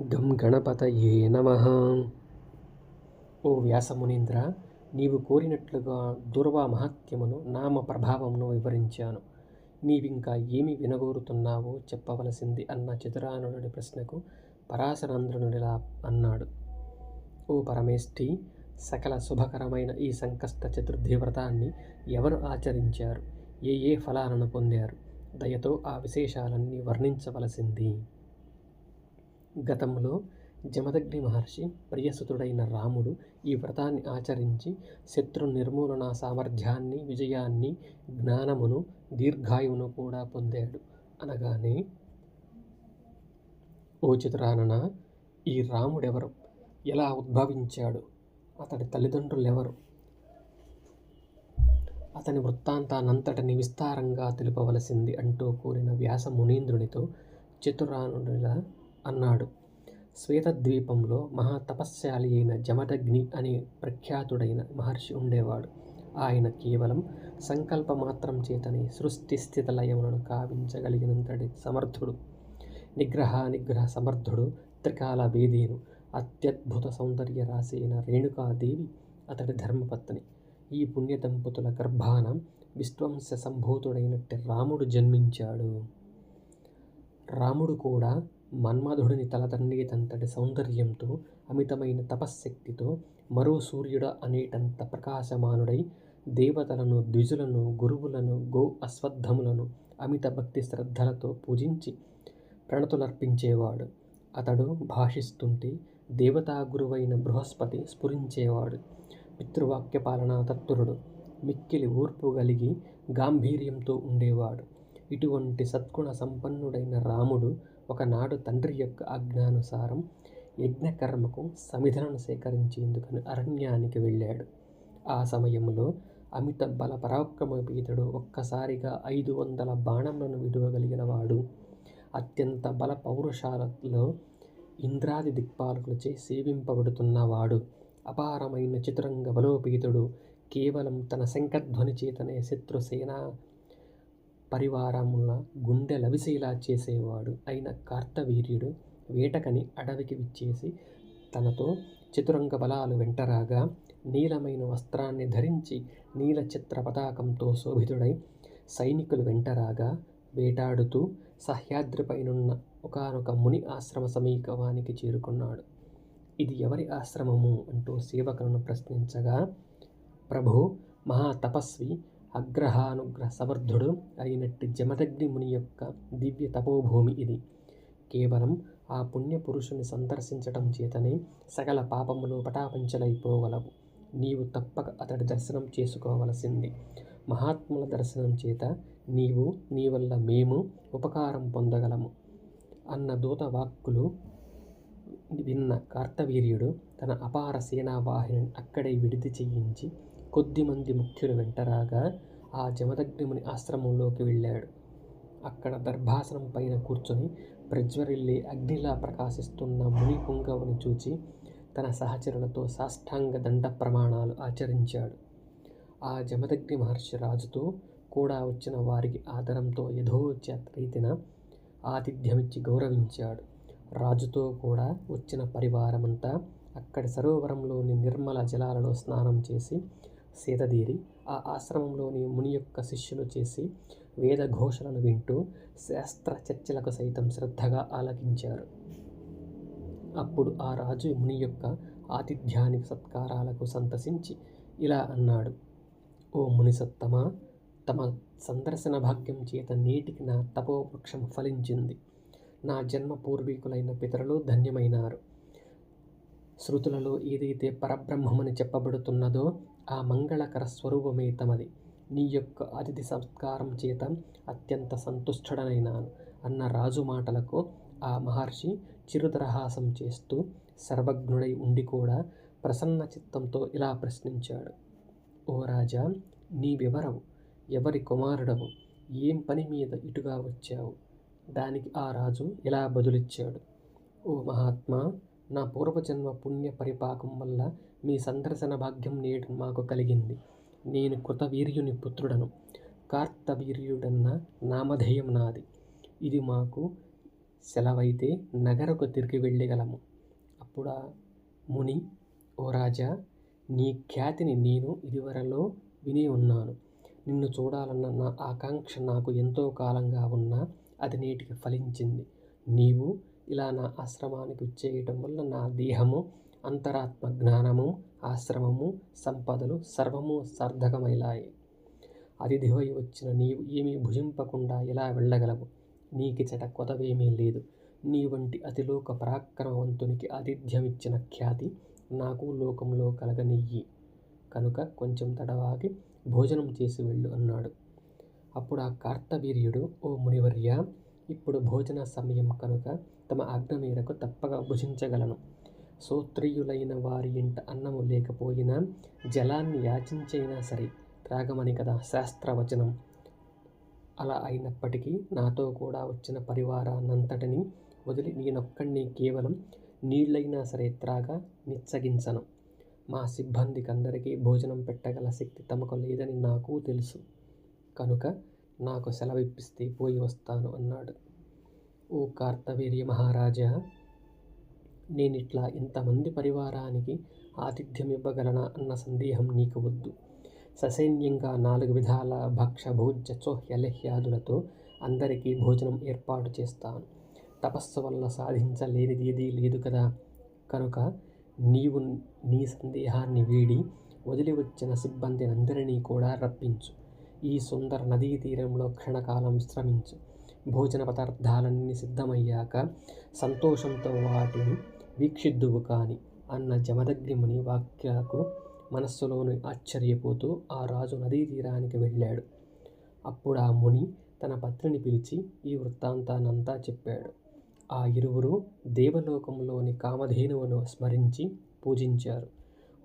గం గణపతయే నమ. ఓ వ్యాసమునీంద్ర నీవు కోరినట్లుగా దుర్వా మహత్యమును నామ ప్రభావమును వివరించాను. నీవింకా ఏమి వినగోరుతున్నావో చెప్పవలసింది అన్న చతురానుడి ప్రశ్నకు పరాశరంధ్రునుడిలా అన్నాడు. ఓ పరమేష్ఠి సకల శుభకరమైన ఈ సంకష్ట చతుర్థి వ్రతాన్ని ఎవరు ఆచరించారు? ఏ ఏ ఫలాలను పొందారు? దయతో ఆ విశేషాలన్నీ వర్ణించవలసింది. గతంలో జమదగ్ని మహర్షి ప్రియసుతుడైన రాముడు ఈ వ్రతాన్ని ఆచరించి శత్రు నిర్మూలన సామర్థ్యాన్ని విజయాన్ని జ్ఞానమును దీర్ఘాయువును కూడా పొందాడు. అనగానే ఓ చిత్రానన ఈ రాముడెవరు? ఎలా ఉద్భవించాడు? అతడి తల్లిదండ్రులెవరు? అతని వృత్తాంతానంతటిని విస్తారంగా తెలుపవలసింది అంటూ కోరిన వ్యాస మునీంద్రునితో చతురానుడిలా అన్నాడు. శ్వేతద్వీపంలో మహాతపస్శాలి అయిన జమదగ్ని అనే ప్రఖ్యాతుడైన మహర్షి ఉండేవాడు. ఆయన కేవలం సంకల్ప మాత్రం చేతనే సృష్టి స్థిత లయములను కావించగలిగినంతటి సమర్థుడు. నిగ్రహ నిగ్రహ సమర్థుడు త్రికాల వేదీను అత్యద్భుత సౌందర్య రాశి అయిన రేణుకాదేవి అతడి ధర్మపత్ని. ఈ పుణ్య దంపతుల గర్భాన విశ్వంశ సంభూతుడైనట్టు రాముడు జన్మించాడు. రాముడు కూడా మన్మధుడిని తలతండేటంతటి సౌందర్యంతో అమితమైన తపశ్శక్తితో మరో సూర్యుడ అనేటంత ప్రకాశమానుడై దేవతలను ద్విజులను గురువులను గో అశ్వత్థములను అమిత భక్తి శ్రద్ధలతో పూజించి ప్రణతులర్పించేవాడు. అతడు భాషిస్తుంటే దేవతా గురువైన బృహస్పతి స్ఫురించేవాడు. పితృవాక్య పాలనా తత్పరుడు మిక్కిలి ఓర్పు కలిగి గాంభీర్యంతో ఉండేవాడు. ఇటువంటి సద్గుణ సంపన్నుడైన రాముడు ఒకనాడు తండ్రి యొక్క ఆజ్ఞానుసారం యజ్ఞకర్మకు సమిధలను సేకరించేందుకని అరణ్యానికి వెళ్ళాడు. ఆ సమయంలో అమిత బల పరాక్రమపీతుడు ఒక్కసారిగా ఐదు వందల బాణములను విడువగలిగిన వాడు. అత్యంత బల పౌరుషాలలో ఇంద్రాది దిక్పాలకులచే సేవింపబడుతున్నవాడు అపారమైన చతురంగ బలోపేతుడు. కేవలం తన శంఖధ్వని చేతనే శత్రుసేన పరివారముల గుండె లవిసేలా చేసేవాడు అయిన కార్తవీర్యుడు వేటకని అడవికి విచ్చేసి తనతో చతురంగ బలాలు వెంటరాగా నీలమైన వస్త్రాన్ని ధరించి నీల చిత్ర పతాకంతో శోభితుడై సైనికులు వెంటరాగా వేటాడుతూ సహ్యాద్రిపైనున్న ఒకనొక ముని ఆశ్రమ సమీపవానికి చేరుకున్నాడు. ఇది ఎవరి ఆశ్రమము? అంటూ సేవకులను ప్రశ్నించగా ప్రభు మహా తపస్వి అగ్రహానుగ్రహ సమర్థుడు అయినట్టి జమదగ్ని ముని యొక్క దివ్య తపోభూమి ఇది. కేవలం ఆ పుణ్య పురుషుని సందర్శించటం చేతనే సకల పాపములు పటాపంచలైపోగలవు నీవు తప్పక అతడి దర్శనం చేసుకోవలసింది. మహాత్ముల దర్శనం చేత నీవు నీ వల్ల మేము ఉపకారం పొందగలము. అన్న దూత వాక్కులు విన్న కార్తవీర్యుడు తన అపార సేనావాహిని అక్కడే విడిది చేయించి కొద్దిమంది ముఖ్యులు వెంటరాగా ఆ జమదగ్నిముని ఆశ్రమంలోకి వెళ్ళాడు. అక్కడ దర్భాసనం పైన కూర్చొని ప్రజ్వరిల్లి అగ్నిలా ప్రకాశిస్తున్న ముని పుంగవుని చూచి తన సహచరులతో సాష్టాంగ దండ ప్రమాణాలు ఆచరించాడు. ఆ జమదగ్ని మహర్షి రాజుతో కూడా వచ్చిన వారికి ఆదరంతో యథోచిత రీతిన ఆతిథ్యమిచ్చి గౌరవించాడు. రాజుతో కూడా వచ్చిన పరివారమంతా అక్కడి సరోవరంలోని నిర్మల జలాలలో స్నానం చేసి సేదదీరి. ఆ ఆశ్రమంలోని ముని యొక్క శిష్యులు చేసి వేద ఘోషలను వింటూ శాస్త్ర చర్చలకు సైతం శ్రద్ధగా ఆలకించారు. అప్పుడు ఆ రాజు ముని యొక్క ఆతిథ్యానికి సత్కారాలకు సంతసించి ఇలా అన్నాడు ఓ మునిసత్తమా తమ సందర్శన భాగ్యం చేత నేటికి నా తపోవృక్షం ఫలించింది. నా జన్మ పూర్వీకులైన పితరులు ధన్యమైనారు. శృతులలో ఏదైతే పరబ్రహ్మమని చెప్పబడుతున్నదో ఆ మంగళకర స్వరూపమే తమది. నీ యొక్క అతిథి సంస్కారం చేత అత్యంత సంతుష్టుడనైనాను అన్న రాజు మాటలకు ఆ మహర్షి చిరుదరహాసం చేస్తూ సర్వజ్ఞుడై ఉండి కూడా ప్రసన్న చిత్తంతో ఇలా ప్రశ్నించాడు. ఓ రాజా నీవెవరవు ఎవరి కుమారుడవు? ఏం పని మీద ఇటుగా వచ్చావు? దానికి ఆ రాజు ఇలా బదులిచ్చాడు. ఓ మహాత్మా నా పూర్వజన్మ పుణ్య పరిపాకం వల్ల మీ సందర్శన భాగ్యం నేడు మాకు కలిగింది. నేను కృతవీర్యుని పుత్రుడను. కార్తవీర్యుడన్న నామధేయం నాది. ఇది మాకు సెలవైతే నగరకు తిరిగి వెళ్ళగలము. అప్పుడు ముని ఓ రాజా నీ ఖ్యాతిని నేను ఇదివరలో విని ఉన్నాను. నిన్ను చూడాలన్న నా ఆకాంక్ష నాకు ఎంతో కాలంగా ఉన్నా అది నేటికి ఫలించింది. నీవు ఇలా నా ఆశ్రమానికి వచ్చేయటం వల్ల నా దేహము అంతరాత్మ జ్ఞానము ఆశ్రమము సంపదలు సర్వము సార్థకమైలాయి. అతిథివై వచ్చిన నీవు ఏమీ భుజింపకుండా ఎలా వెళ్ళగలవు? నీకిచట కొదవేమీ లేదు. నీ వంటి అతిలోక పరాక్రమవంతునికి ఆతిథ్యమిచ్చిన ఖ్యాతి నాకు లోకంలో కలగనియ్యి. కనుక కొంచెం తడవాగి భోజనం చేసి వెళ్ళు అన్నాడు. అప్పుడు ఆ కార్తవీర్యుడు ఓ మునివర్య ఇప్పుడు భోజన సమయం కనుక తమ ఆజ్ఞ మేరకు తప్పక భుజించగలను. సూత్రియులైన వారి ఇంట అన్నము లేకపోయినా జలాన్ని యాచించైనా సరే త్రాగమని కదా శాస్త్రవచనం. అలా అయినప్పటికీ నాతో కూడా వచ్చిన పరివారాన్నంతటిని వదిలి నేనొక్కడిని కేవలం నీళ్ళైనా సరే త్రాగ నిచ్చగించను మా సిబ్బందికి అందరికీ భోజనం పెట్టగల శక్తి తమకు లేదని నాకు తెలుసు. కనుక నాకు సెలవిప్పిస్తే పోయి వస్తాను అన్నాడు. ఓ కార్తవీర్య మహారాజా! నేను ఇట్లా ఇంతమంది పరివారానికి ఆతిథ్యం ఇవ్వగలనా అన్న సందేహం నీకు వద్దు. ససైన్యంగా నాలుగు విధాల భక్ష భోజ్య చోహ్యలహ్యాదులతో అందరికీ భోజనం ఏర్పాటు చేస్తాను. తపస్సు వల్ల సాధించలేనిది ఏదీ లేదు కదా. కనుక నీవు నీ సందేహాన్ని వీడి వదిలి వచ్చిన సిబ్బందినందరినీ కూడా రప్పించు. ఈ సుందర నదీ తీరంలో క్షణకాలం విశ్రమించు. భోజన పదార్థాలన్నీ సిద్ధమయ్యాక సంతోషంతో వాటిని వీక్షిద్దువు కాని అన్న జమదగ్నిముని వాక్యకు మనస్సులోని ఆశ్చర్యపోతూ ఆ రాజు నదీ తీరానికి వెళ్ళాడు. అప్పుడు ఆ ముని తన పత్రిని పిలిచి ఈ వృత్తాంతానంతా చెప్పాడు. ఆ ఇరువురు దేవలోకంలోని కామధేనువును స్మరించి పూజించారు.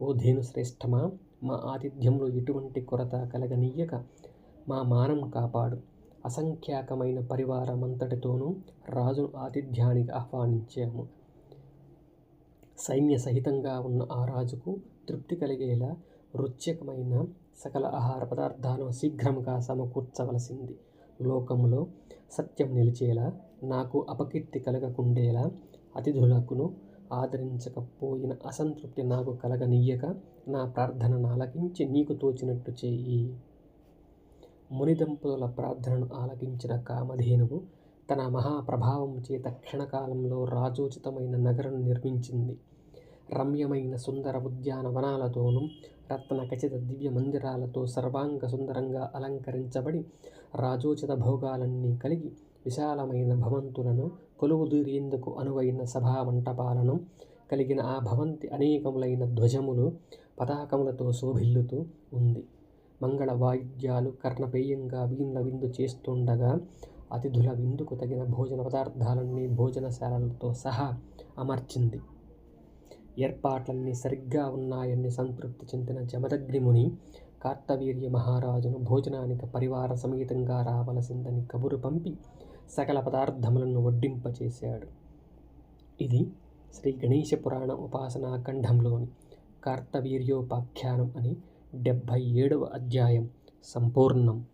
ఓ ధేను శ్రేష్టమా మా ఆతిథ్యంలో ఎటువంటి కొరత కలగనీయక మా మానం కాపాడు. అసంఖ్యాకమైన పరివారమంతటితోనూ రాజును ఆతిథ్యానికి ఆహ్వానించాము. సైన్య సహితంగా ఉన్న ఆ రాజుకు తృప్తి కలిగేలా రుచ్యకమైన సకల ఆహార పదార్థాలను శీఘ్రంగా సమకూర్చవలసింది. లోకంలో సత్యం నిలిచేలా నాకు అపకీర్తి కలగకుండేలా అతిథులకును ఆదరించకపోయిన అసంతృప్తి నాకు కలగనీయక నా ప్రార్థనను ఆలకించి నీకు తోచినట్టు చేయి. మునిదంపుల ప్రార్థనను ఆలకించిన కామధేనువు తన మహాప్రభావం చేత క్షణకాలంలో రాజోచితమైన నగరం నిర్మించింది. రమ్యమైన సుందర ఉద్యానవనాలతోనూ రత్న ఖచిత దివ్య మందిరాలతో సర్వాంగ సుందరంగా అలంకరించబడి రాజోచిత భోగాలన్నీ కలిగి విశాలమైన భవంతులను కొలువుదీరేందుకు అనువైన సభా మంటపాలను కలిగిన ఆ భవంతి అనేకములైన ధ్వజములు పతాకములతో శోభిల్లుతూ ఉంది. మంగళ వాయిద్యాలు కర్ణపేయంగా వీణుల విందు చేస్తుండగా అతిథుల విందుకు తగిన భోజన పదార్థాలన్నీ భోజనశాలలతో సహా అమర్చింది. ఏర్పాట్లన్నీ సరిగ్గా ఉన్నాయని సంతృప్తి చెందిన జమదగ్నిముని కార్తవీర్య మహారాజును భోజనానికి పరివార సమేతంగా రావలసిందని కబురు పంపి సకల పదార్థములను వడ్డింపచేశాడు. ఇది శ్రీ గణేశ పురాణ ఉపాసనా ఖండంలోని కార్తవీర్యోపాఖ్యానం అని డెబ్భై ఏడవ అధ్యాయం సంపూర్ణం.